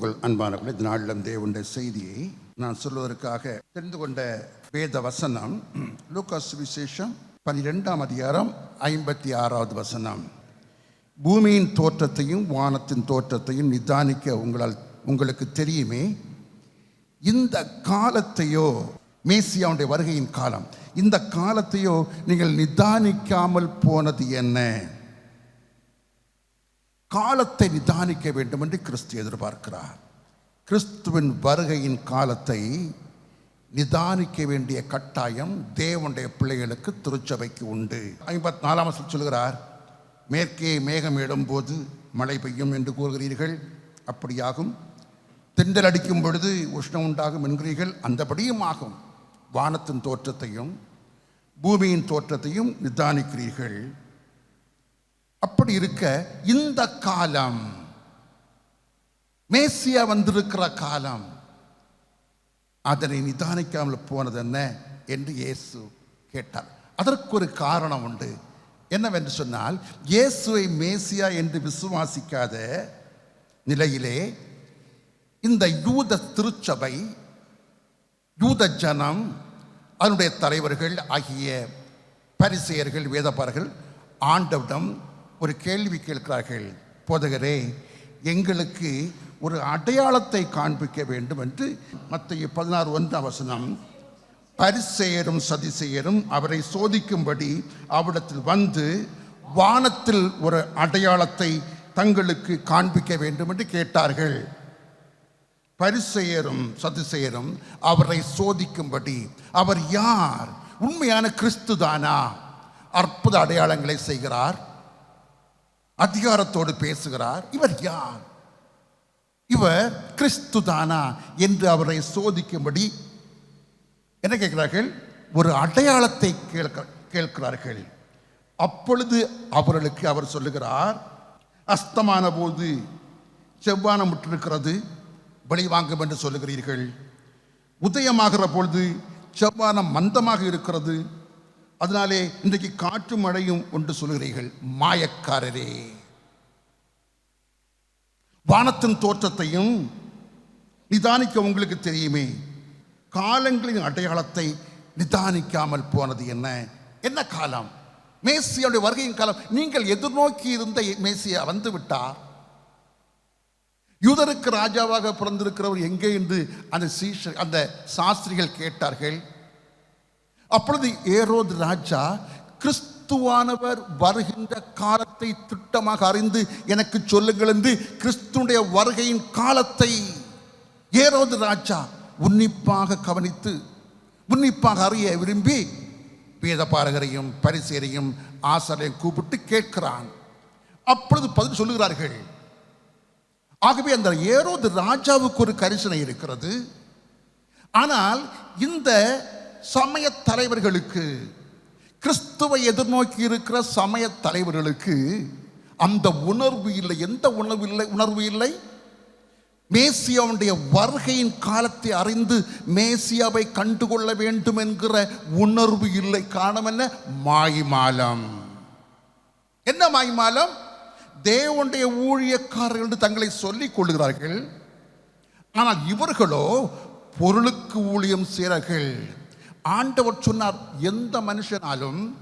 கிறிஸ்துவுக்குள் அன்பானவர்களே இந்த நாளிலும் தேவனுடைய செய்தியை நான் சொல்வதற்காக தெரிந்து கொண்ட வேத வசனம் லூகாஸ் விசேஷம் பனிரெண்டாம் அதிகாரம் ஐம்பத்தி ஆறாவது வசனம். பூமியின் தோற்றத்தையும் வானத்தின் தோற்றத்தையும் நிதானிக்க உங்களால் உங்களுக்கு தெரியுமே இந்த காலத்தையோ மேசியாவுடைய வருகையின் காலம் இந்த காலத்தையோ நீங்கள் நிதானிக்காமல் போனது என்ன? காலத்தை நிதானிக்க வேண்டும் என்று கிறிஸ்து எதிர்பார்க்கிறார். கிறிஸ்துவின் வருகையின் காலத்தை நிதானிக்க வேண்டிய கட்டாயம் தேவனுடைய பிள்ளைகளுக்கு திருச்சபைக்கு உண்டு. ஐம்பத்தி நாலாம் சொல்கிறார் மேற்கே மேகம் எழும்போது மழை பெய்யும் என்று கூறுகிறீர்கள். அப்படியாகும். தென்றல் அடிக்கும் பொழுது உஷ்ணம் உண்டாகும் என்கிறீர்கள். அந்தபடியும் ஆகும் வானத்தின் தோற்றத்தையும் பூமியின் தோற்றத்தையும் நிதானிக்கிறீர்கள். அப்படி இருக்க இந்த காலம். மேசியா வந்திருக்கிற காலம். அதனை நிதானிக்காமல் போனது என்ன? என்று இயேசு கேட்டார். அதற்கு ஒரு காரணம் உண்டு. என்னவென்று சொன்னால் இயேசுவை மேசியா என்று விசுவாசிக்காத நிலையிலே இந்த யூத திருச்சபை யூத ஜனம் அதனுடைய தலைவர்கள் ஆகிய பரிசெயர்கள் வேதப்பார்கள் ஆண்டவிடம் ஒரு கேள்வி கேட்கிறார்கள். போதகரே எங்களுக்கு ஒரு அடையாளத்தை காண்பிக்க வேண்டும் என்று மத்திய பதினாறு ஒன்றாம் வசனம் பரிசெயரும் சதிசெயரும் அவரை சோதிக்கும்படி அவரிடத்தில் வந்து வானத்தில் ஒரு அடையாளத்தை தங்களுக்கு காண்பிக்க வேண்டும் என்று கேட்டார்கள். பரிசெயரும் சதிசெயரும் அவரை சோதிக்கும்படி அவர் யார்? உண்மையான கிறிஸ்து தானா அற்புத அடையாளங்களை செய்கிறார். அதிகாரத்தோடு பேசுகிறார். இவர் யார்? இவர் கிறிஸ்து தானா என்று அவரை சோதிக்கும்படி என்ன கேட்கிறார்கள்? ஒரு அடையாளத்தை கேட்க கேட்கிறார்கள். அப்பொழுது அவர்களுக்கு அவர் சொல்லுகிறார் அஸ்தமான போது செவ்வானம் விட்டிருக்கிறது பலி வாங்கும் என்று சொல்லுகிறீர்கள். உதயமாகிற பொழுது செவ்வானம் மந்தமாக இருக்கிறது அதனாலே இன்றைக்கு காற்று மழையும் ஒன்று சொல்லுகிறீர்கள் மாயக்காரரே. வானத்தின் தோற்றத்தையும் நிதானிக்க உங்களுக்கு தெரியுமே. காலங்களின் அடையாளத்தை நிதானிக்காமல் போனது என்ன? என்ன காலம்? மேசியாவுடைய வருகையின் காலம். நீங்கள் எதிர்நோக்கி இருந்த மேசியா வந்து விட்டார் யூதருக்கு ராஜாவாக பிறந்திருக்கிறவர் எங்கே என்று அந்த சீஷ அந்த சாஸ்திரிகள் கேட்டார்கள். அப்பொழுது ஏரோது ராஜா கிறிஸ்துவானவர் வருகின்ற காலத்தை திட்டமாக அறிந்து எனக்கு சொல்லுங்கள் என்று கிறிஸ்துடைய வருகையின் காலத்தை ஏரோது ராஜா உன்னிப்பாக கவனித்து உன்னிப்பாக அறிய விரும்பி வேதபாரகரையும் பரிசேரையும் ஆசரையும் கூப்பிட்டு கேட்கிறான். அப்பொழுது பதில் சொல்லுகிறார்கள் ஆகவே அந்த ஏரோது ராஜாவுக்கு ஒரு கரிசனை இருக்கிறது. ஆனால் இந்த சமய தலைவர்களுக்கு கிறிஸ்துவை எதிர்நோக்கி இருக்கிற சமய தலைவர்களுக்கு அந்த உணர்வு இல்லை. எந்த உணர்வு இல்லை? உணர்வு இல்லை. மேசியாவுடைய வருகையின் காலத்தை அறிந்து மேசியாவை கண்டுகொள்ள வேண்டும் என்கிற உணர்வு இல்லை. காரணம் என்ன? மாய்மாலம். என்ன மாய்மாலம்? தேவனுடைய ஊழியக்காரர்கள் என்று தங்களை சொல்லிக் கொள்கிறார்கள் ஆனால் இவர்களோ பொருளுக்கு ஊழியம் செய்கிறார்கள். ஆண்டவர் சொன்னார் எந்த மனுஷனாலும்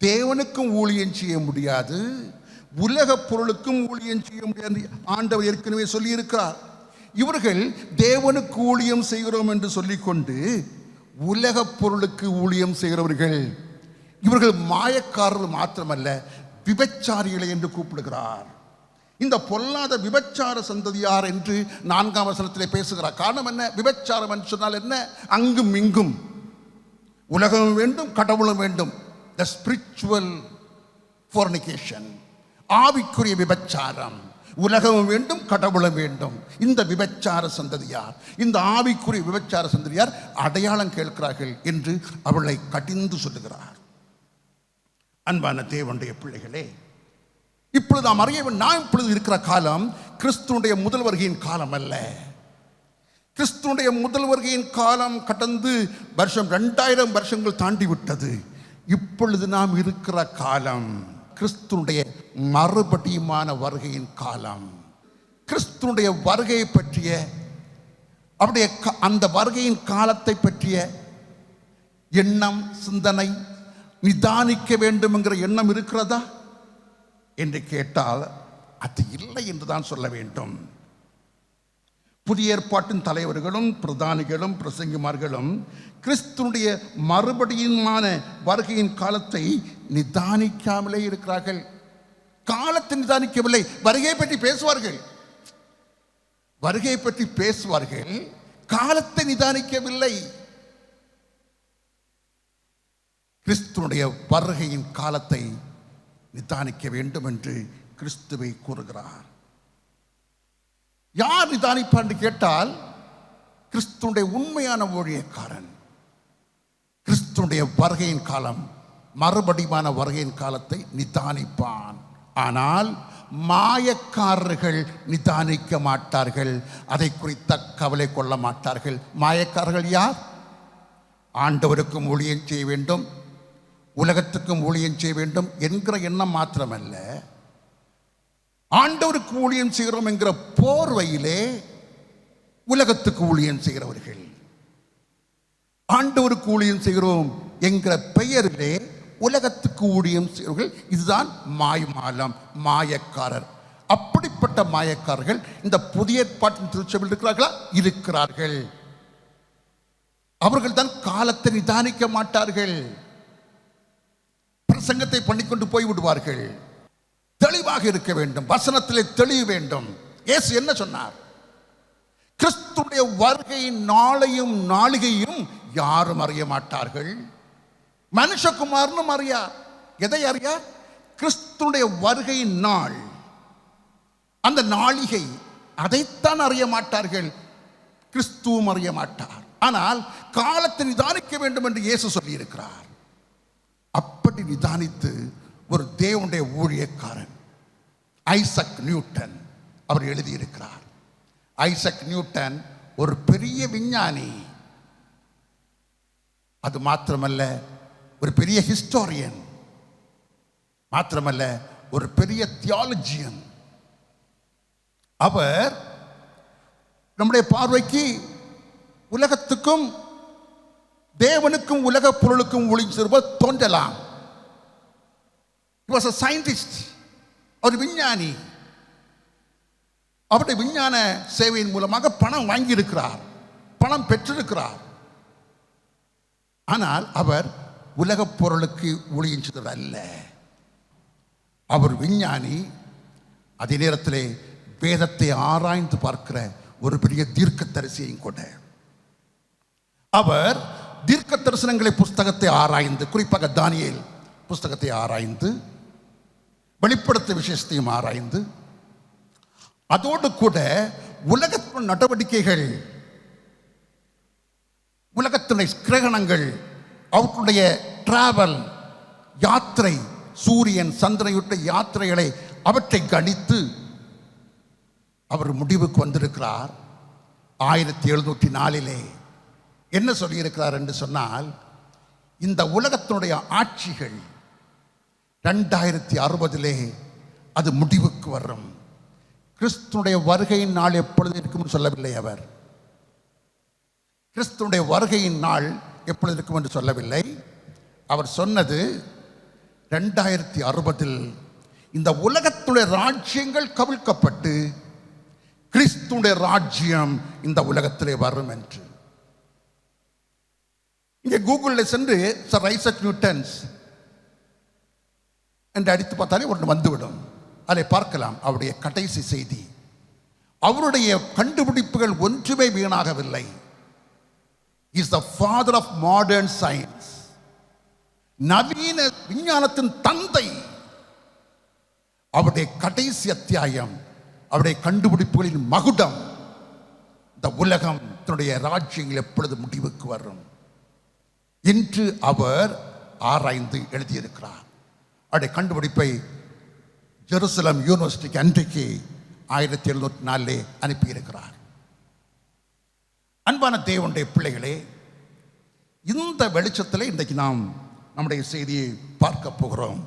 தேவனுக்கும் ஊழியம் செய்ய முடியாது உலக பொருளுக்கும் ஊழியம் செய்ய முடியாது ஆண்டவர் ஏற்கனவே சொல்லியிருக்கிறார். இவர்கள் தேவனுக்கு ஊழியம் செய்கிறோம் என்று சொல்லிக்கொண்டு உலக பொருளுக்கு ஊழியம் செய்கிறவர்கள். இவர்கள் மாயக்காரர்கள் மாத்திரமல்ல விபச்சாரிகளை என்று கூப்பிடுகிறார். இந்த பொல்லாத விபச்சார சந்ததியார் என்று நான்காம் வசனத்தில் பேசுகிறார். காரணம் என்ன? விபச்சாரம் என்று சொன்னால் என்ன? அங்கும் இங்கும். உலகம் வேண்டும் கடவுளும் வேண்டும். த ஸ்பிரிச்சுவல் ஃபோர்னிகேஷன் ஆவிக்குரிய விபச்சாரம். உலகமும் வேண்டும் கடவுளும் வேண்டும். இந்த விபச்சார சந்ததியார் இந்த ஆவிக்குரிய விபச்சார சந்ததியார் அடையாளம் கேட்கிறார்கள் என்று அவளை கடிந்து சொல்லுகிறார். அன்பான தேவனுடைய பிள்ளைகளே இப்பொழுது நாம் அறிய வேண்டும், நான் இப்பொழுது இருக்கிற காலம் கிறிஸ்துனுடைய முதல் வருகையின் காலம் அல்ல கிறிஸ்துனுடைய முதல் வருகையின் காலம் கடந்து வருஷம் ரெண்டாயிரம் வருஷங்கள் தாண்டி விட்டது இப்பொழுது நாம் இருக்கிற காலம் கிறிஸ்துனுடைய மறுபடியுமான வருகையின் காலம். கிறிஸ்துனுடைய வருகையை பற்றிய அவருடைய க- அந்த வருகையின் காலத்தை பற்றிய எண்ணம் சிந்தனை நிதானிக்க வேண்டும் என்கிற எண்ணம் இருக்கிறதா? என்று கேட்டால் அது இல்லை என்று தான் சொல்ல வேண்டும். புதிய ஏற்பாட்டின் தலைவர்களும் பிரதானிகளும் பிரசங்கிமார்களும் கிறிஸ்துனுடைய மறுபடியுமான வருகையின் காலத்தை நிதானிக்காமலே இருக்கிறார்கள். காலத்தை நிதானிக்கவில்லை வருகையை பற்றி பேசுவார்கள். வருகையை பற்றி பேசுவார்கள் காலத்தை நிதானிக்கவில்லை. கிறிஸ்துனுடைய வருகையின் காலத்தை நிதானிக்க வேண்டும் என்று கிறிஸ்துவை கூறுகிறார். யார் நிதானிப்பான் என்று கேட்டால் கிறிஸ்துடைய உண்மையான ஊழியக்காரன். கிறிஸ்துடைய வருகையின் காலம் மறுபடியுமான வருகையின் காலத்தை நிதானிப்பான். ஆனால் மாயக்காரர்கள் நிதானிக்க மாட்டார்கள். அதை குறித்த கவலை கொள்ள மாட்டார்கள். மாயக்காரர்கள் யார்? ஆண்டவருக்கும் ஊழியம் செய்ய வேண்டும் உலகத்துக்கும் ஊழியம் செய்ய வேண்டும் என்கிற எண்ணம் மாத்திரமல்ல. ஆண்டவருக்கு ஊழியம் செய்கிறோம் என்கிற போர்வையிலே உலகத்துக்கு ஊழியம் செய்கிறவர்கள். ஆண்டவருக்கு ஊழியம் செய்கிறோம் என்கிற பெயரிலே உலகத்துக்கு ஊழியம் செய்கிறவர்கள். இதுதான் மாய்மாலம் மாயக்காரர். அப்படிப்பட்ட மாயக்காரர்கள் இந்த புதிய ஏற்பாட்டின் திருச்சபையில் இருக்கிறார்களா? இருக்கிறார்கள். அவர்கள் தான் காலத்தை நிதானிக்க மாட்டார்கள். பிரசங்கத்தை பண்ணிக்கொண்டு போய் விடுவார்கள் தெளிவாக இருக்க வேண்டும். வசனத்திலே தெளிய வேண்டும். இயேசு என்ன சொன்னார்? கிறிஸ்துடைய வருகையின் நாளையும் நாளிகையும் யாரும் அறிய மாட்டார்கள். மனுஷகுமாரனும் அறியா? எதை அறியா? கிறிஸ்துடைய வருகையின் நாள். அந்த நாளிகை அதைத்தான் அறிய மாட்டார்கள். கிறிஸ்துவும் அறிய மாட்டார். ஆனால் காலத்தை நிதானிக்க வேண்டும் என்று இயேசு சொல்லியிருக்கிறார். அப்படி நிதானித்து ஒரு தேவனுடைய ஊழியக்காரன் ஐசக் நியூட்டன் அவர் எழுதியிருக்கிறார். ஐசக் நியூட்டன் ஒரு பெரிய விஞ்ஞானி. அது மாத்திரமல்ல ஒரு பெரிய ஹிஸ்டோரியன் மாத்திரமல்ல ஒரு பெரிய தியாலஜியன் அவர் நம்முடைய பார்வைக்கு உலகத்துக்கும் தேவனுக்கும் உலக பொருளுக்கும் ஒளி தோன்றலாம். வாஸ் அ சயின்டிஸ்ட் ஒரு விஞ்ஞானி. அவருடைய விஞ்ஞான சேவையின் மூலமாக பணம் வாங்கியிருக்கிறார். பணம் பெற்றிருக்கிறார். ஆனால் அவர் உலகப் பொருளுக்கு ஒளியின் அல்ல. அவர் விஞ்ஞானி. அதே நேரத்திலே வேதத்தை ஆராய்ந்து பார்க்கிற ஒரு பெரிய தீர்க்க தரிசியையும் கூட. அவர் தீர்க்க தரிசனங்களை புஸ்தகத்தை ஆராய்ந்து குறிப்பாக தானியல் புஸ்தகத்தை ஆராய்ந்து வெளிப்படுத்த விசேஷத்தையும் ஆராய்ந்து அதோடு கூட உலகத்தின் நடவடிக்கைகள் உலகத்தினுடைய கிரகணங்கள் அவற்றுடைய டிராவல் யாத்திரை சூரியன் சந்திரனுடைய யாத்திரைகளை அவற்றை கணித்து அவர் முடிவுக்கு வந்திருக்கிறார். ஆயிரத்தி எழுநூற்றி நாலிலே என்ன சொல்லியிருக்கிறார் என்று சொன்னால் இந்த உலகத்தினுடைய ஆட்சிகள் ரெண்டாயிரத்தி அறுபதிலே அது முடிவுக்கு வரும். கிறிஸ்துடைய வருகையின் நாள் எப்பொழுது இருக்கும் சொல்லவில்லை அவர். கிறிஸ்துனுடைய வருகையின் நாள் எப்பொழுது இருக்கும் என்று சொல்லவில்லை. அவர் சொன்னது ரெண்டாயிரத்தி அறுபதில் இந்த உலகத்துடைய ராஜ்யங்கள் கவிழ்க்கப்பட்டு கிறிஸ்துடைய ராஜ்யம் இந்த உலகத்திலே வரும் என்று. இங்கே கூகுளில் சென்று சர் ஐசக் நியூட்டன்ஸ் என்று அடித்து பார்த்தாலே ஒன்று வந்துவிடும். அதை பார்க்கலாம் அவருடைய கடைசி செய்தி. அவருடைய கண்டுபிடிப்புகள் ஒன்றுமே வீணாகவில்லை. Is the father of modern science நவீன விஞ்ஞானத்தின் தந்தை. அவருடைய கடைசி அத்தியாயம் அவருடைய கண்டுபிடிப்புகளின் மகுடம். இந்த உலகம் தன்னுடைய ராஜ்யங்கள் எப்பொழுது முடிவுக்கு வரும்? என்று அவர் ஆராய்ந்து எழுதியிருக்கிறார். அவருடைய கண்டுபிடிப்பை ஜெருசலம் யூனிவர்சிட்டிக்கு அன்றைக்கு ஆயிரத்தி எழுநூற்றி நாலிலே அனுப்பியிருக்கிறார். அன்பான தேவனுடைய பிள்ளைகளே இந்த வெளிச்சத்தில் இன்றைக்கு நாம் நம்முடைய செய்தியை பார்க்க போகிறோம்.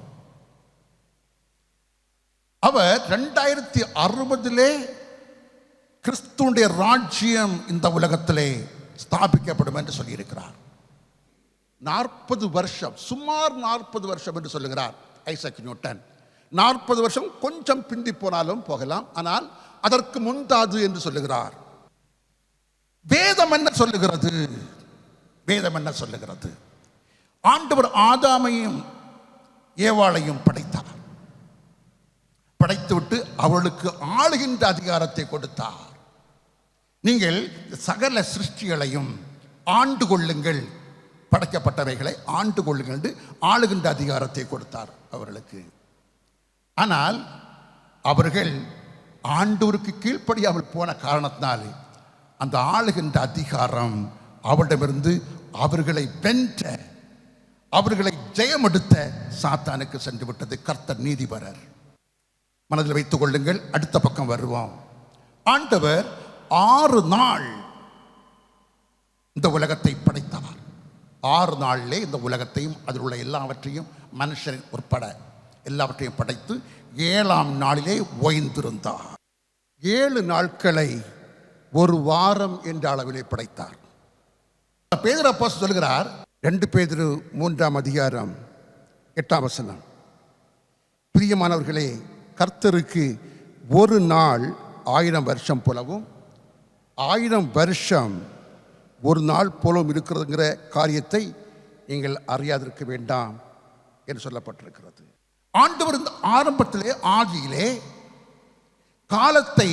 அவர் ரெண்டாயிரத்தி அறுபதிலே கிறிஸ்துடைய ராஜ்யம் இந்த உலகத்திலே ஸ்தாபிக்கப்படும் என்று சொல்லியிருக்கிறார். நாற்பது வருஷம் சுமார் நாற்பது வருஷம் என்று சொல்லுகிறார். Isaac Newton. நாற்பது வருஷம் கொஞ்சம் பிந்தி போனாலும் போகலாம் ஆனால் அதற்கு முந்தாது என்று சொல்லுகிறார். வேதம் என்ன சொல்லுகிறது? வேதம் என்ன சொல்லுகிறது? ஆண்டவர் ஆதாமையும் ஏவாளையும் படைத்தார். படைத்துவிட்டு அவளுக்கு ஆளுகின்ற அதிகாரத்தை கொடுத்தார். நீங்கள் சகல சிருஷ்டிகளையும் ஆண்டு கொள்ளுங்கள். படைக்கப்பட்டவைகளை ஆண்டு கொள்ளுங்கள் என்று ஆளுகின்ற அதிகாரத்தை கொடுத்தார் அவர்களுக்கு. ஆனால் அவர்கள் ஆண்டோருக்கு கீழ்ப்படியாமல் போன காரணத்தினால் அந்த ஆளுகின்ற அதிகாரம் அவரிடமிருந்து அவர்களை வென்ற அவர்களை ஜெயமெடுத்த சாத்தானுக்கு சென்று விட்டது. கர்த்தர் நீதிபரர். மனதில் வைத்துக் கொள்ளுங்கள். அடுத்த பக்கம் வருவோம். ஆண்டவர் ஆறு நாள் இந்த உலகத்தை படைத்த ஆறு நாளிலே இந்த உலகத்தையும் அதில் உள்ள எல்லாவற்றையும் மனுஷன் உட்பட எல்லாவற்றையும் படைத்து ஏழாம் நாளிலே ஓய்ந்திருந்தார். ஏழு நாட்களை ஒரு வாரம் என்ற அளவிலே படைத்தார். பேதர் அப்பா சொல்கிறார் ரெண்டு பேதிரு மூன்றாம் அதிகாரம் எட்டாம் வசனம். பிரியமானவர்களே கர்த்தருக்கு ஒரு நாள் ஆயிரம் வருஷம் போலவும் ஆயிரம் வருஷம் ஒரு நாள் போலவும் இருக்கிறதுங்கிற காரியத்தை நீங்கள் அறியாதிருக்க வேண்டாம் என்று சொல்லப்பட்டிருக்கிறது. ஆண்டவர் இந்த ஆரம்பத்திலே ஆதியிலே காலத்தை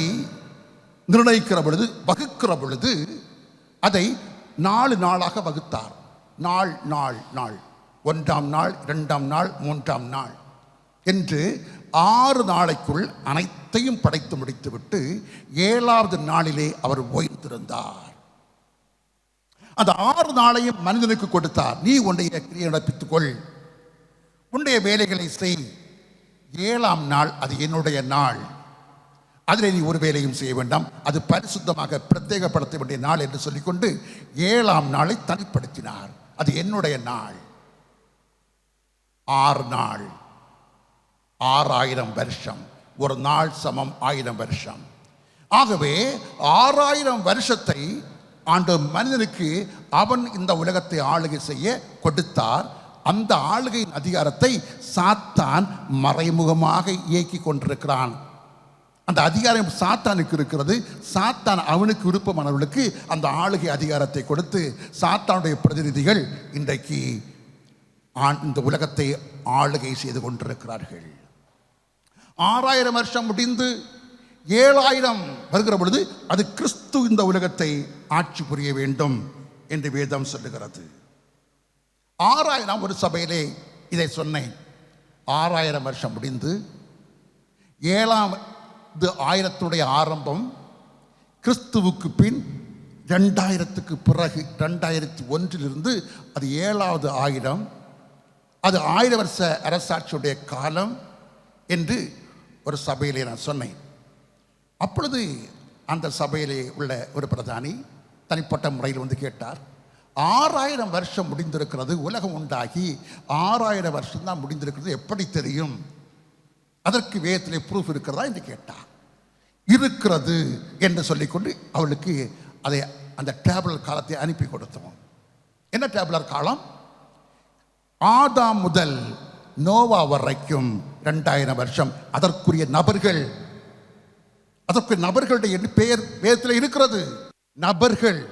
நிர்ணயிக்கிற பொழுது வகுக்கிற பொழுது அதை நாலு நாளாக வகுத்தார். நாள் நாள் நாள். ஒன்றாம் நாள் இரண்டாம் நாள் மூன்றாம் நாள் என்று ஆறு நாளைக்குள் அனைத்தையும் படைத்து முடித்துவிட்டு ஏழாவது நாளிலே அவர் ஓய்ந்திருந்தார். அந்த ஆறு நாளையும் மனிதனுக்கு கொடுத்தார். நீ உன்னுடைய கிரியை நடப்பித்துக்கொள். உன்னுடைய வேலைகளை செய். ஏழாம் நாள் அது என்னுடைய நாள். அதில் நீ ஒரு வேலையும் செய்ய வேண்டாம். அது பரிசுத்தமாக பிரத்யேகப்படுத்த வேண்டிய நாள் என்று சொல்லிக்கொண்டு ஏழாம் நாளை தனிப்படுத்தினார். அது என்னுடைய நாள். ஆறு நாள். ஆறாயிரம் வருஷம். ஒரு நாள் சமம் ஆயிரம் வருஷம். ஆகவே ஆறாயிரம் வருஷத்தை ஆண்டு மனிதனுக்கு அவன் இந்த உலகத்தை ஆளுகை செய்ய கொடுத்தார். அந்த ஆளுகையின் அதிகாரத்தை சாத்தான் மறைமுகமாக இயக்கி கொண்டிருக்கிறான். அந்த அதிகாரம் சாத்தானுக்கு இருக்கிறது. சாத்தான் அவனுக்கு விருப்பமானவர்களுக்கு அந்த ஆளுகை அதிகாரத்தை கொடுத்து சாத்தானுடைய பிரதிநிதிகள் இன்றைக்கு ஆண் இந்த உலகத்தை ஆளுகை செய்து கொண்டிருக்கிறார்கள். ஆறாயிரம் வருஷம் முடிந்து ஏழாயிரம் வருகிற பொழுது அது கிறிஸ்து இந்த உலகத்தை ஆட்சி புரிய வேண்டும் என்று வேதம் சொல்லுகிறது. ஆறாயிரம் ஒரு சபையிலே இதை சொன்னேன். ஆறாயிரம் வருஷம் முடிந்து ஏழாம் இது ஆயிரத்துடைய ஆரம்பம் கிறிஸ்துவுக்கு பின் ரெண்டாயிரத்துக்கு பிறகு ரெண்டாயிரத்தி ஒன்றிலிருந்து அது ஏழாவது ஆயிரம் அது ஆயிரம் வருஷ அரசாட்சியுடைய காலம் என்று ஒரு சபையிலே நான் சொன்னேன். அப்பொழுது அந்த சபையிலே உள்ள ஒரு பிரதானி தனிப்பட்ட முறையில் வந்து கேட்டார் ஆறாயிரம் வருஷம் முடிந்திருக்கிறது உலகம் உண்டாகி ஆறாயிரம் வருஷம் தான் முடிந்திருக்கிறது எப்படி தெரியும்? அதற்கு வேதத்திலே ப்ரூஃப் இருக்கிறதா? என்று கேட்டார். இருக்கிறது என்று சொல்லிக்கொண்டு அவளுக்கு அதை அந்த டேபிளர் காலத்தை அனுப்பி கொடுத்தோம். என்ன டேபிளர் காலம்? ஆதாம் முதல் நோவா வரைக்கும் ரெண்டாயிரம் வருஷம். அதற்குரிய நபர்கள் அதற்கு நபர்களுடைய பெயர் வேதத்தில் இருக்கிறது. நபர்கள்.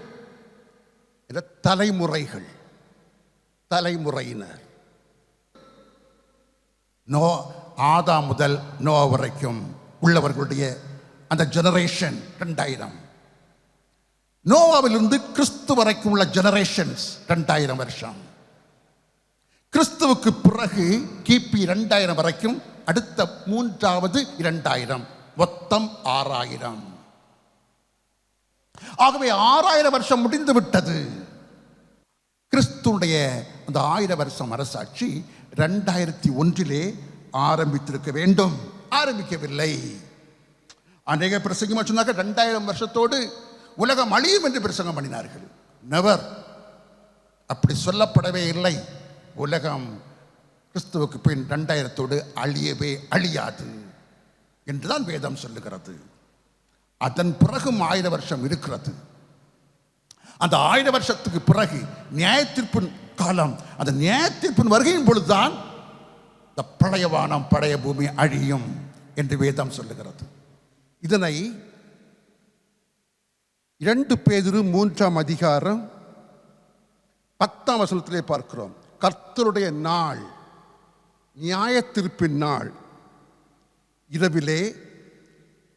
தலைமுறைகள். தலைமுறையினர். நோ ஆதா முதல் நோ வரைக்கும் உள்ளவர்களுடைய அந்த ஜெனரேஷன் ரெண்டாயிரம் நோவாவிலிருந்து கிறிஸ்து வரைக்கும் உள்ள ஜெனரேஷன்ஸ் ரெண்டாயிரம் வருஷம். கிறிஸ்துவுக்கு பிறகு கிபி ரெண்டாயிரம் வரைக்கும் அடுத்த மூன்றாவது இரண்டாயிரம். மொத்தம் ஆறாயிரம். ஆகவே ஆறாயிரம் வருஷம் முடிந்து விட்டது. கிறிஸ்துடைய அந்த ஆயிரம் வருஷம் அரசாட்சி ரெண்டாயிரத்தி ஒன்றிலே ஆரம்பித்திருக்க வேண்டும். ஆரம்பிக்கவில்லை. அநேக பிரசங்கம் சொன்னாக்க ரெண்டாயிரம் வருஷத்தோடு உலகம் அழியும் என்று பிரசங்கம் பண்ணினார்கள். நெவர் அப்படி சொல்லப்படவே இல்லை. உலகம் கிறிஸ்துவுக்கு பின் ரெண்டாயிரத்தோடு அழியவே அழியாது. என்றுதான் வேதம் சொல்லுகிறது. அதன் பிறகும் ஆயிர வருஷம் இருக்கிறது. அந்த ஆயிர வருஷத்துக்கு பிறகு நியாயத்தீர்ப்பின் காலம் அந்த நியாயத்தீர்ப்பின் வருகையின் பொழுதுதான் இந்த பழைய வானம் பழைய பூமி அழியும் என்று வேதம் சொல்லுகிறது. இதனை இரண்டு பேதிரு மூன்றாம் அதிகாரம் பத்தாம் வசனத்திலே பார்க்கிறோம். கர்த்தருடைய நாள் நியாயத்தீர்ப்பின் நாள். இரவிலே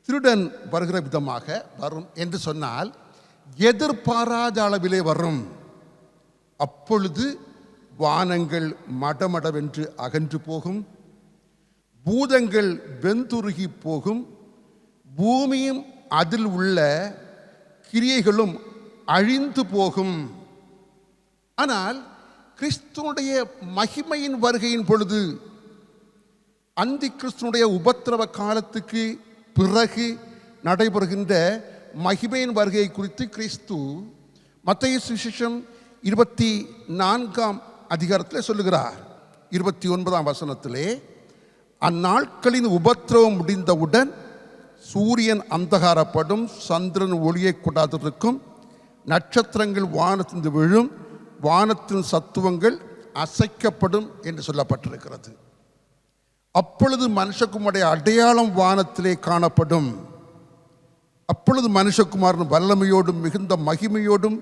திருடன் வருகிற விதமாக வரும் என்று சொன்னால் எதிர்பாராத அளவிலே வரும். அப்பொழுது வானங்கள் மடமடவென்று அகன்று போகும். பூதங்கள் வெந்துருகி போகும். பூமியும் அதில் உள்ள கிரியைகளும் அழிந்து போகும். ஆனால் கிறிஸ்துவனுடைய மகிமையின் வருகையின் பொழுது அந்தி கிறிஸ்துனுடைய உபத்திரவ காலத்துக்கு பிறகு நடைபெறுகின்ற மகிமையின் வருகை குறித்து கிறிஸ்து மத்திய சுவிசேஷம் இருபத்தி நான்காம் அதிகாரத்தில் சொல்லுகிறார். இருபத்தி ஒன்பதாம் வசனத்திலே அந்நாட்களின் உபத்திரவம் முடிந்தவுடன் சூரியன் அந்தகாரப்படும் சந்திரன் ஒளியை கொடாதிருக்கும் நட்சத்திரங்கள் வானத்திலிருந்து விழும் வானத்தின் சத்துவங்கள் அசைக்கப்படும் என்று சொல்லப்பட்டிருக்கிறது. அப்பொழுது மனுஷகுமாருடைய அடையாளம் வானத்திலே காணப்படும். அப்பொழுது மனுஷகுமாரன் வல்லமையோடும் மிகுந்த மகிமையோடும்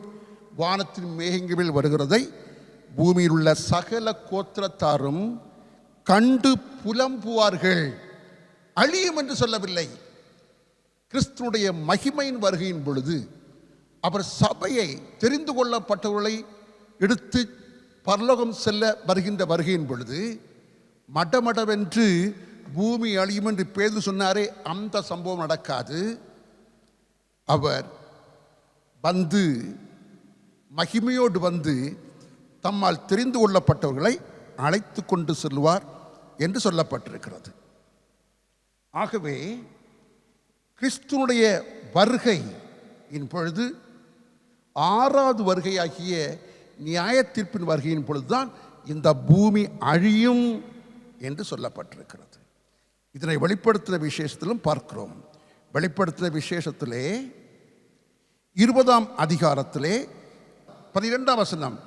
வானத்தின் மேகங்களில் வருகிறதை பூமியில் உள்ள சகல கோத்திரத்தாரும் கண்டு புலம்புவார்கள். அழியும் என்று சொல்லவில்லை. கிறிஸ்துனுடைய மகிமையின் வருகையின் பொழுது அவர் சபையை தெரிந்து கொள்ளப்பட்டவர்களை எடுத்து பரலோகம் செல்ல வருகின்ற வருகையின் பொழுது மடமடவென்று பூமி அழியும் என்று பேர்ந்து சொன்னாரே அந்த சம்பவம் நடக்காது. அவர் வந்து மகிமையோடு வந்து தம்மால் தெரிந்து கொள்ளப்பட்டவர்களை அழைத்து கொண்டு செல்வார் என்று சொல்லப்பட்டிருக்கிறது. ஆகவே கிறிஸ்துனுடைய வருகை இன் பொழுது ஆறாவது வருகையாகிய நியாயத்தீர்ப்பின் வருகையின் பொழுதுதான் இந்த பூமி அழியும் என்று சொல்லப்பட்டிருக்கிறது. இதனை வெளிப்படுத்தின விசேஷத்திலும் பார்க்கிறோம். வெளிப்படுத்தின விசேஷத்திலே இருபதாம் அதிகாரத்திலே பனிரெண்டாம் வசனம்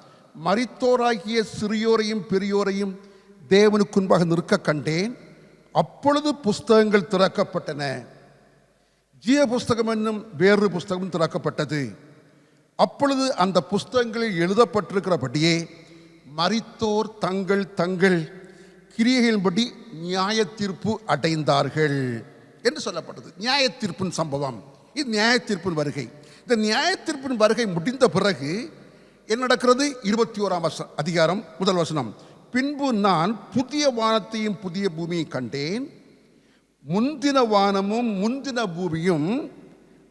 மரித்தோராகிய சிறியோரையும் பெரியோரையும் தேவனுக்குன்பாக நிற்க கண்டேன். அப்பொழுது புஸ்தகங்கள் திறக்கப்பட்டன. ஜீவ புஸ்தகம் என்னும் வேறு புஸ்தகம் திறக்கப்பட்டது. அப்பொழுது அந்த புஸ்தகங்களில் எழுதப்பட்டிருக்கிறபடியே மரித்தோர் தங்கள் தங்கள் கிரியைகளின்படி நியாய தீர்ப்பு அடைந்தார்கள் என்று சொல்லப்பட்டது. நியாய தீர்ப்பின் சம்பவம். இது நியாய தீர்ப்பின் வருகை. இந்த நியாய தீர்ப்பின் வருகை முடிந்த பிறகு என்ன நடக்கிறது? இருபத்தி ஓராம் வருஷம் அதிகாரம் முதல் வசனம். பின்பு நான் புதிய வானத்தையும் புதிய பூமியை கண்டேன். முந்தின வானமும் முந்தின பூமியும்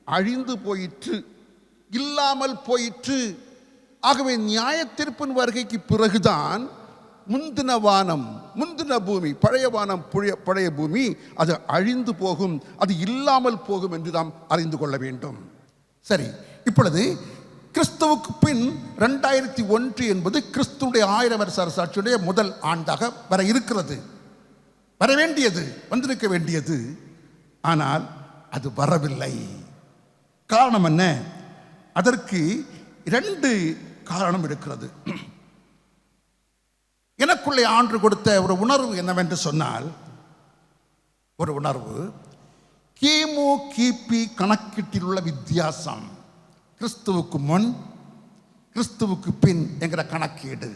அழிந்து போயிற்று. இல்லாமல் போயிற்று. ஆகவே நியாய தீர்ப்பின் வருகைக்கு பிறகுதான் முந்தின வானம் முந்தின பூமி பழைய வானம் புழைய பழைய பூமி அது அழிந்து போகும் அது இல்லாமல் போகும் என்று நாம் அறிந்து கொள்ள வேண்டும். சரி இப்பொழுது கிறிஸ்துவுக்கு பின் ரெண்டாயிரத்தி ஒன்று என்பது கிறிஸ்துடைய ஆயிரம் வருஷ அரசாட்சியுடைய முதல் ஆண்டாக வர இருக்கிறது. வர வேண்டியது வந்திருக்க வேண்டியது. ஆனால் அது வரவில்லை. காரணம் என்ன? அதற்கு இரண்டு காரணம் இருக்கிறது. எனக்குள்ளே ஆண்டு கொடுத்த ஒரு உணர்வு என்னவென்று சொன்னால் ஒரு உணர்வு கிமு கிபி கணக்கீட்டில் உள்ள வித்தியாசம் கிறிஸ்துவுக்கு முன் கிறிஸ்துவுக்கு பின் என்கிற கணக்கீடு.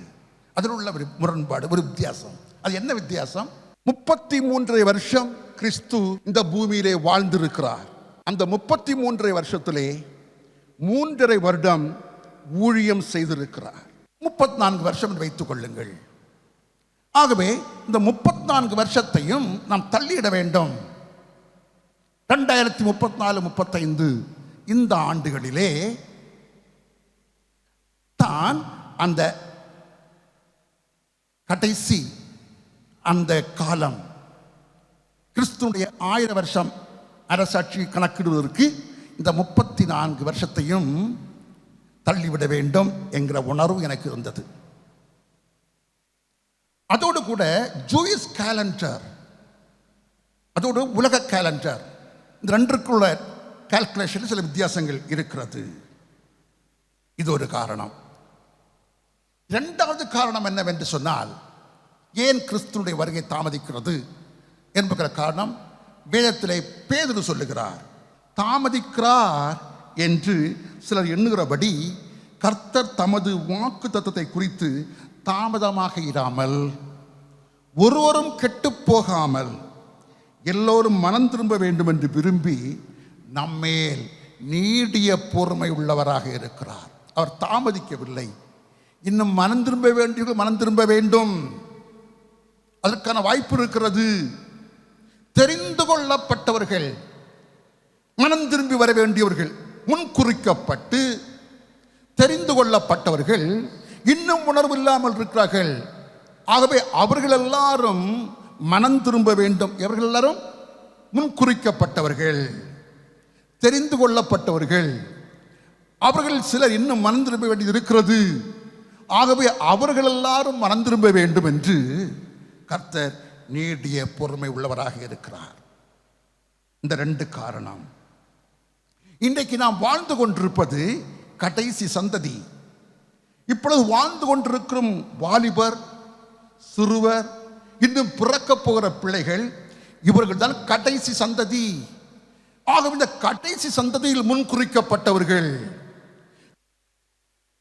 அதில் உள்ள ஒரு முரண்பாடு ஒரு வித்தியாசம். அது என்ன வித்தியாசம்? முப்பத்தி மூன்றரை வருஷம் கிறிஸ்து இந்த பூமியிலே வாழ்ந்திருக்கிறார். அந்த முப்பத்தி மூன்றரை வருஷத்திலே மூன்றரை வருடம் ஊழியம் செய்திருக்கிறார். முப்பத்தி நான்கு வருஷம் வைத்துக் கொள்ளுங்கள். ஆகவே இந்த முப்பத்தி நான்கு வருஷத்தையும் நாம் தள்ளியிட வேண்டும். ரெண்டாயிரத்தி முப்பத்தி நாலு முப்பத்தைந்து இந்த ஆண்டுகளிலே தான் அந்த கடைசி அந்த காலம். கிறிஸ்துடைய ஆயிரம் வருஷம் அரசாட்சி கணக்கிடுவதற்கு இந்த முப்பத்தி நான்கு வருஷத்தையும் தள்ளிவிட வேண்டும் என்கிற உணர்வு எனக்கு இருந்தது. அதோடு கூட ஜூயிஸ் கேலண்டர் அதோடு உலக கேலண்டர் இந்த ரெண்டுக்குள்ள கால்குலேஷனில் சில வித்தியாசங்கள் இருக்கிறது. இது ஒரு காரணம். இரண்டாவது காரணம் என்னவென்று சொன்னால் ஏன் கிறிஸ்துனுடைய வருகை தாமதிக்கிறது என்பகிற காரணம் வேதத்திலே பேதுரு சொல்லுகிறார். தாமதிக்கிறார் என்று சிலர் எண்ணுகிறபடி கர்த்தர் தமது வாக்கு தத்துவத்தை குறித்து தாமதமாக இராமல் ஒருவரும் கெட்டுப் போகாமல் எல்லோரும் மனம் திரும்ப வேண்டும் என்று விரும்பி நம்மேல் நீடிய பொறுமை உள்ளவராக இருக்கிறார். அவர் தாமதிக்கவில்லை. இன்னும் மனம் திரும்ப வேண்டியவர்கள் மனம் திரும்ப வேண்டும். அதற்கான வாய்ப்பு இருக்கிறது. தெரிந்து கொள்ளப்பட்டவர்கள் மனம் திரும்பி வர வேண்டியவர்கள் முன்குறிக்கப்பட்டு தெரிந்து கொள்ளப்பட்டவர்கள் இன்னும் உணர்வு இல்லாமல் இருக்கிறார்கள். ஆகவே அவர்கள் எல்லாரும் மனம் திரும்ப வேண்டும். இவர்கள் எல்லாரும் முன்குறிக்கப்பட்டவர்கள் தெரிந்து கொள்ளப்பட்டவர்கள். அவர்கள் சிலர் இன்னும் மனம் திரும்ப வேண்டியது இருக்கிறது. ஆகவே அவர்கள் எல்லாரும் மனம் திரும்ப வேண்டும் என்று கர்த்தர் நீடிய பொறுமை உள்ளவராக இருக்கிறார். இந்த ரெண்டு காரணம். இன்றைக்கு நாம் வாழ்ந்து கொண்டிருப்பது கடைசி சந்ததி. இப்பொழுது வாழ்ந்து கொண்டிருக்கும் வாலிபர் சிறுவர் இன்னும் பிறக்கப் போகிற பிள்ளைகள் இவர்கள் தான் கடைசி சந்ததி. ஆகவே இந்த கடைசி சந்ததியில் முன்குறிக்கப்பட்டவர்கள்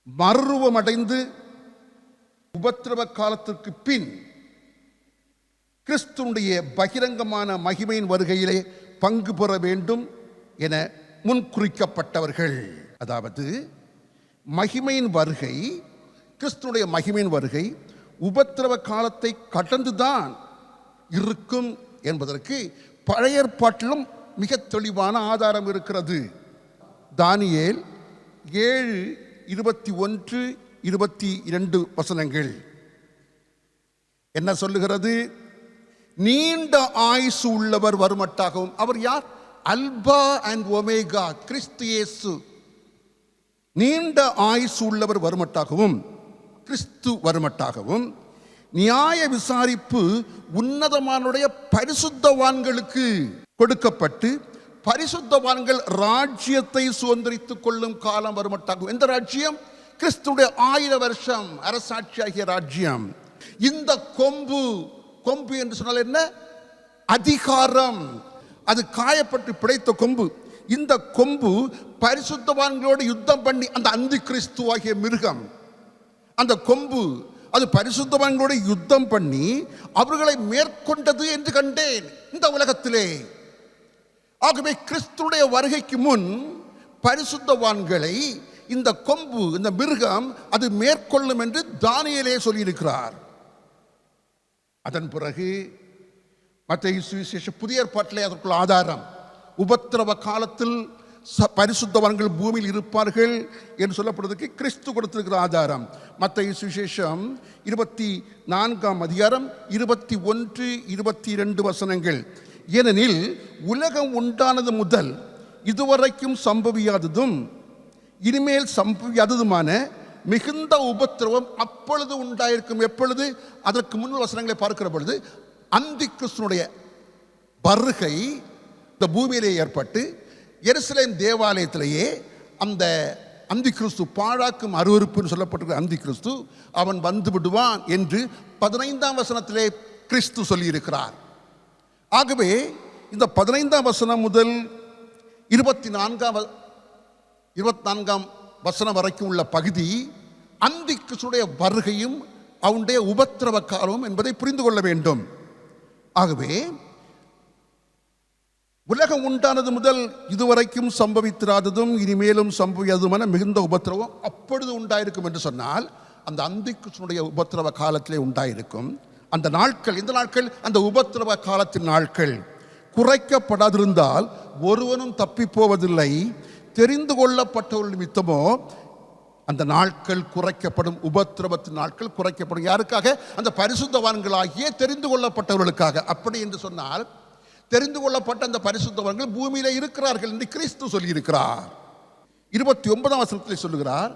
மறுரூபமடைந்து உபத்திரவ காலத்திற்கு பின் கிறிஸ்துனுடைய பகிரங்கமான மகிமையின் வருகையிலே பங்கு பெற வேண்டும் என முன்குறிக்கப்பட்டவர்கள் அதாவது மகிமையின் வருகை கிறிஸ்துனுடைய மகிமையின் வருகை உபத்திரவ காலத்தை கடந்துதான் இருக்கும் என்பதற்கு பழைய ஏற்பாட்டிலும் மிக தெளிவான ஆதாரம் இருக்கிறது. தானியேல் ஏழு இருபத்தி ஒன்று இருபத்தி இரண்டு வசனங்கள். என்ன சொல்லுகிறது? நீண்ட ஆயுசு உள்ளவர் வருமட்டாகவும். அவர் யார்? அல்பா அண்ட் ஒமேகா கிறிஸ்து இயேசு. நீண்ட ஆயுசு உள்ளவர் வருமட்டாகவும் கிறிஸ்து வருமட்டாகவும் நியாய விசாரிப்பு உன்னதமானுடைய பரிசுத்தவான்களுக்கு கொடுக்கப்பட்டு பரிசுத்தவான்கள் ராஜ்யத்தை சுதந்திரித்துக் கொள்ளும் காலம் வருமட்டாகும் எந்த ராஜ்யம்? கிறிஸ்துடைய ஆயிர வருஷம் அரசாட்சியாகிய ராஜ்யம். இந்த கொம்பு கொம்பு என்று சொன்னால் என்ன? அதிகாரம். அது காயப்பட்டு பிழைத்த கொம்பு. இந்த கொம்பு பரிசுத்தவான்களோடு யுத்தம் பண்ணி அந்த அந்தி கிறிஸ்துவாகிய மிருகம் அந்த கொம்பு அது பரிசுத்தவான்களோடு யுத்தம் பண்ணி அவர்களை மேற்கொண்டது என்று கண்டேன் இந்த உலகத்திலே. ஆகவே கிறிஸ்துடைய வருகைக்கு முன் பரிசுத்தவான்களை இந்த கொம்பு இந்த மிருகம் அது மேற்கொள்ளும் என்று தானியலே சொல்லியிருக்கிறார். அதன் பிறகு மற்ற சுவிசேஷ புதிய ஏற்பாட்டிலே அதற்குள் ஆதாரம். உபத்திரவ காலத்தில் ச பரிசுத்தவான்கள் பூமியில் இருப்பார்கள் என்று சொல்லப்படுவதற்கு கிறிஸ்து கொடுத்திருக்கிற ஆதாரம். மற்ற சுவிசேஷம் இருபத்தி நான்காம் அதிகாரம் இருபத்தி ஒன்று இருபத்தி இரண்டு வசனங்கள். ஏனெனில் உலகம் உண்டானது முதல் இதுவரைக்கும் சம்பவியாததும் இனிமேல் சம்பவியாததுமான மிகுந்த உபத்திரவம் அப்பொழுது உண்டாயிருக்கும். எப்பொழுது? அதற்கு முன் வசனங்களை பார்க்கிற பொழுது அந்தி கிறிஸ்துனுடைய வருகை இந்த பூமியிலே ஏற்பட்டு எருசலேம் தேவாலயத்திலேயே அந்த அந்தி கிறிஸ்து பாழாக்கும் அருவருப்புன்னு சொல்லப்பட்டிருக்கிற அந்தி கிறிஸ்து அவன் வந்து விடுவான் என்று பதினைந்தாம் வசனத்திலே கிறிஸ்து சொல்லியிருக்கிறார். ஆகவே இந்த பதினைந்தாம் வசனம் முதல் இருபத்தி நான்காம் இருபத்தி நான்காம் வசனம் வரைக்கும் உள்ள பகுதி அந்தி கிறிஸ்துடைய வருகையும் அவனுடைய உபத்திரவ காலமும் என்பதை புரிந்து கொள்ள வேண்டும். ஆகவே உலகம் உண்டானது முதல் இதுவரைக்கும் சம்பவித்திராததும் இனிமேலும் சம்பவியாததுமான மிகுந்த உபத்திரவம் அப்பொழுது உண்டாயிருக்கும் என்று சொன்னால் அந்த அந்திகிருஷ்ணனுடைய உபத்திரவ காலத்திலே உண்டாயிருக்கும். அந்த நாட்கள் இந்த நாட்கள்? அந்த உபத்திரவ காலத்தின் நாட்கள். குறைக்கப்படாதிருந்தால் ஒருவனும் தப்பி போவதில்லை தெரிந்து கொள்ளப்பட்டவர்கள் நிமித்தமோ அந்த நாட்கள் குறைக்கப்படும் உபத்திரவத்தின் நாட்கள் குறைக்கப்படும். யாருக்காக? அந்த பரிசுத்தவான்களாகிய தெரிந்து கொள்ளப்பட்டவர்களுக்காக. அப்படி என்று சொன்னால் தெரிந்து கொள்ளப்பட்ட அந்த பரிசுத்தவர்கள் பூமியில் இருக்கிறார்கள் என்று கிறிஸ்து சொல்லியிருக்கிறார். இருபத்தி ஒன்பதாம் வசனத்தில் சொல்லுகிறார்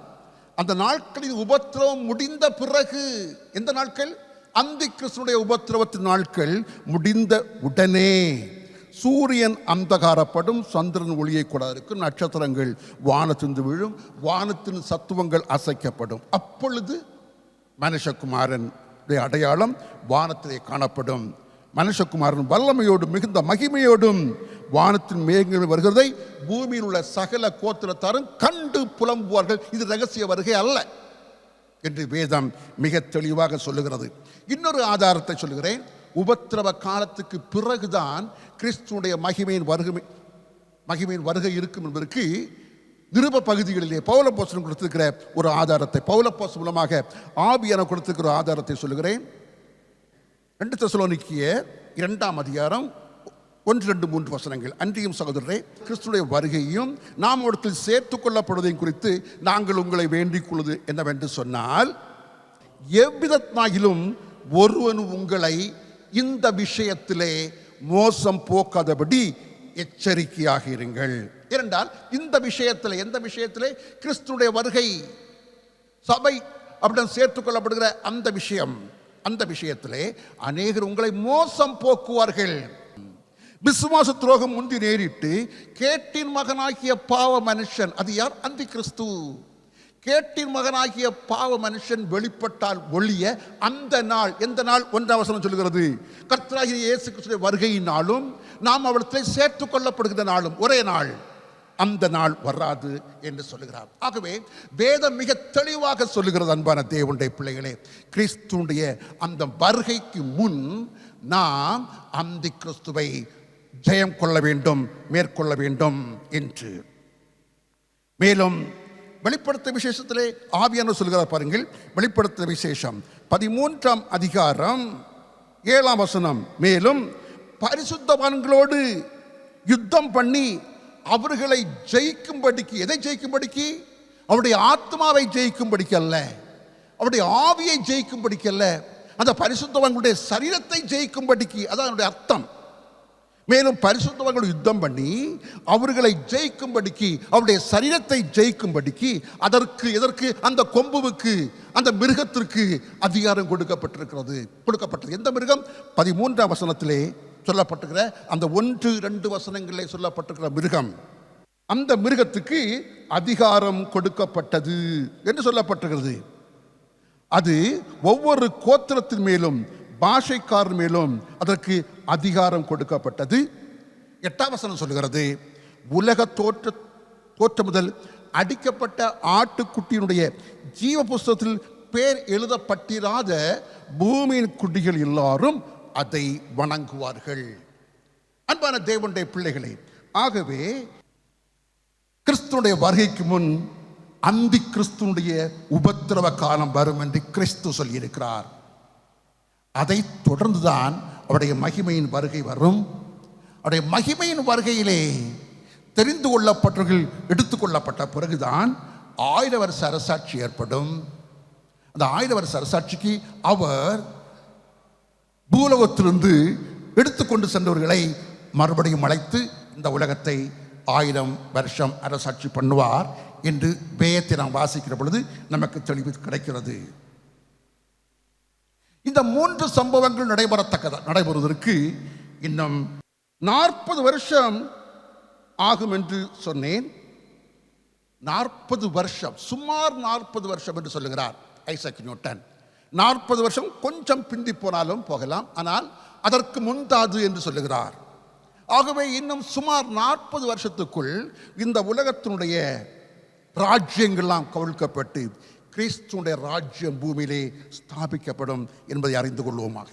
அந்த நாட்களின் உபத்திரவம் முடிந்த பிறகு எந்த நாட்கள்? அந்தி கிறிஸ்துடைய உபத்திரவத்தின் நாட்கள் முடிந்த உடனே. சூரியன் அந்தகாரப்படும் சந்திரன் ஒளியை கூட இருக்கும் நட்சத்திரங்கள் வானத்திந்து விழும் வானத்தின் சத்துவங்கள் அசைக்கப்படும். அப்பொழுது மனுஷகுமாரன் அடையாளம் வானத்திலே காணப்படும். மனுஷகுமாரன் வல்லமையோடும் மிகுந்த மகிமையோடும் வானத்தின் மேகங்கள் வருகிறதை பூமியில் உள்ள சகல கோத்திரத்தாரும் கண்டு புலம்புவார்கள். இது ரகசிய வருகை அல்ல என்று வேதம் மிக தெளிவாக சொல்லுகிறது. இன்னொரு ஆதாரத்தை சொல்லுகிறேன். உபத்திரவ காலத்துக்கு பிறகுதான் கிறிஸ்துவனுடைய மகிமையின் வருகை மகிமையின் வருகை இருக்கும் என்பதற்கு நிருப பகுதிகளிலே பௌலப்போசனம் கொடுத்திருக்கிற ஒரு ஆதாரத்தை பௌலப்போஸ் மூலமாக ஆவியான கொடுத்திருக்கிற ஆதாரத்தை சொல்லுகிறேன். ரெண்டு தெசலோனிக்கிய இரண்டாம் அதிகாரம் ஒன்று ரெண்டு மூன்று வசனங்கள். அன்றியும் சகோதரரே கிறிஸ்துடைய வருகையும் நாம் இடத்தில் சேர்த்து கொள்ளப்படுவதையும் குறித்து நாங்கள் உங்களை வேண்டிக் கொள்வது என்னவென்று சொன்னால் எவ்விதத்தினாயிலும் ஒருவன் உங்களை இந்த விஷயத்திலே மோசம் போக்காதபடி எச்சரிக்கையாக இருங்கள். ஏனென்றால் இந்த விஷயத்தில் எந்த விஷயத்திலே கிறிஸ்துடைய வருகை சபை அப்படின்னு சேர்த்துக் கொள்ளப்படுகிற அந்த விஷயம். அந்த விஷயத்திலே அநேகர் உங்களை மோசம் போக்குவார்கள். விசுவாச துரோகம் முந்தி நேரிட்டு கேட்டின் மகனாகிய பாவ மனுஷன் அது யார்? அந்தி கிறிஸ்து கேட்டின் மகனாகிய பாவ மனுஷன் வெளிப்பட்டால் ஒழிய அந்த நாள் எந்த நாள்? ஒன்றாம் வசனம் சொல்லுகிறது. கர்த்தராகிய இயேசு கிறிஸ்துடைய வருகையினாலும் நாம் அவளத்தை சேர்த்து கொள்ளப்படுகிற நாளும் ஒரே நாள். அந்த நாள் வராது என்று சொல்லுகிறார். ஆகவே வேதம் மிக தெளிவாக சொல்லுகிறது அன்பான தேவனுடைய பிள்ளைகளே. கிறிஸ்துடைய அந்த வருகைக்கு முன் நாம் அந்தி கிறிஸ்துவை ஜெயம் கொள்ள வேண்டும் மேற்கொள்ள வேண்டும் என்று. மேலும் வெளிப்படுத்த விசேஷத்திலே ஆவியான சொல்கிறார் பாருங்கள் வெளிப்படுத்த விசேஷம் பதிமூன்றாம் அதிகாரம் ஏழாம் வசனம். மேலும் பரிசுத்தவான்களோடு யுத்தம் பண்ணி அவர்களை ஜெயிக்கும்படிக்கு எதை ஜெயிக்கும்படிக்கு? அவருடைய ஆத்மாவை ஜெயிக்கும்படிக்கு அல்ல. அவருடைய ஆவியை ஜெயிக்கும்படிக்கு அல்ல. அந்த பரிசுத்தவங்களுடைய சரீரத்தை ஜெயிக்கும்படிக்கு. அதான் அதனுடைய அர்த்தம். மேலும் பரிசுத்தவர்கள் யுத்தம் பண்ணி அவர்களை ஜெயிக்கும்படிக்கு அவருடைய சரீரத்தை ஜெயிக்கும்படிக்கு அதற்கு எதற்கு? அந்த கொம்புவுக்கு அந்த மிருகத்திற்கு அதிகாரம் கொடுக்கப்பட்டிருக்கிறது. கொடுக்கப்பட்டது எந்த மிருகம்? பதிமூன்றாம் வசனத்திலே சொல்லப்பட்டிருக்கிற அந்த ஒன்று ரெண்டு வசனங்களில் சொல்லப்பட்டிருக்கிற மிருகம் அந்த மிருகத்துக்கு அதிகாரம் கொடுக்கப்பட்டது என்று சொல்லப்பட்டிருக்கிறது. அது ஒவ்வொரு கோத்திரத்தின் மேலும் பாஷைக்கார் மேலும் அதற்கு அதிகாரம் கொடுக்கப்பட்டது. எட்டாம் வசனம் சொல்லுகிறது உலக தோற்ற தோற்ற முதல் அடிக்கப்பட்ட ஆட்டுக்குட்டியினுடைய ஜீவ புஸ்தகத்தில் பேர் எழுதப்பட்டிராத பூமியின் குடிகள் எல்லாரும் அதை வணங்குவார்கள். அன்பான தேவனுடைய பிள்ளைகளே ஆகவே கிறிஸ்துனுடைய வருகைக்கு முன் அந்தி கிறிஸ்துனுடைய உபத்திரவ காலம் வரும் என்று கிறிஸ்து சொல்லியிருக்கிறார். அதை தொடர்ந்துதான் அவருடைய மகிமையின் வருகை வரும். அவருடைய மகிமையின் வருகையிலே தெரிந்து கொள்ளப்பட்டவர்கள் எடுத்துக்கொள்ளப்பட்ட பிறகுதான் ஆயிர வருஷ அரசாட்சி ஏற்படும். அந்த ஆயிர வருஷ அரசாட்சிக்கு அவர் பூலோகத்திலிருந்து எடுத்துக்கொண்டு சென்றவர்களை மறுபடியும் அழைத்து இந்த உலகத்தை ஆயிரம் வருஷம் அரசாட்சி பண்ணுவார் என்று பேயத்தை நாம் வாசிக்கிற பொழுது நமக்கு தெளிவு கிடைக்கிறது. இந்த மூன்று சம்பவங்கள் நடைபெறத்தக்கத நடைபெறுவதற்கு இன்னும் நாற்பது வருஷம் ஆகும் என்று சொன்னேன். நாற்பது வருஷம் சுமார் நாற்பது வருஷம் என்று சொல்லுகிறார் ஐசக் நியூட்டன். நாற்பது வருஷம் கொஞ்சம் பிந்தி போனாலும் போகலாம். ஆனால் அதற்கு முந்தாது என்று சொல்லுகிறார். ஆகவே இன்னும் சுமார் நாற்பது வருஷத்துக்குள் இந்த உலகத்தினுடைய ராஜ்யங்கள்லாம் கவிழ்க்கப்பட்டு கிறிஸ்துடைய ராஜ்யம் பூமியிலே ஸ்தாபிக்கப்படும் என்பதை அறிந்து கொள்வோமாக.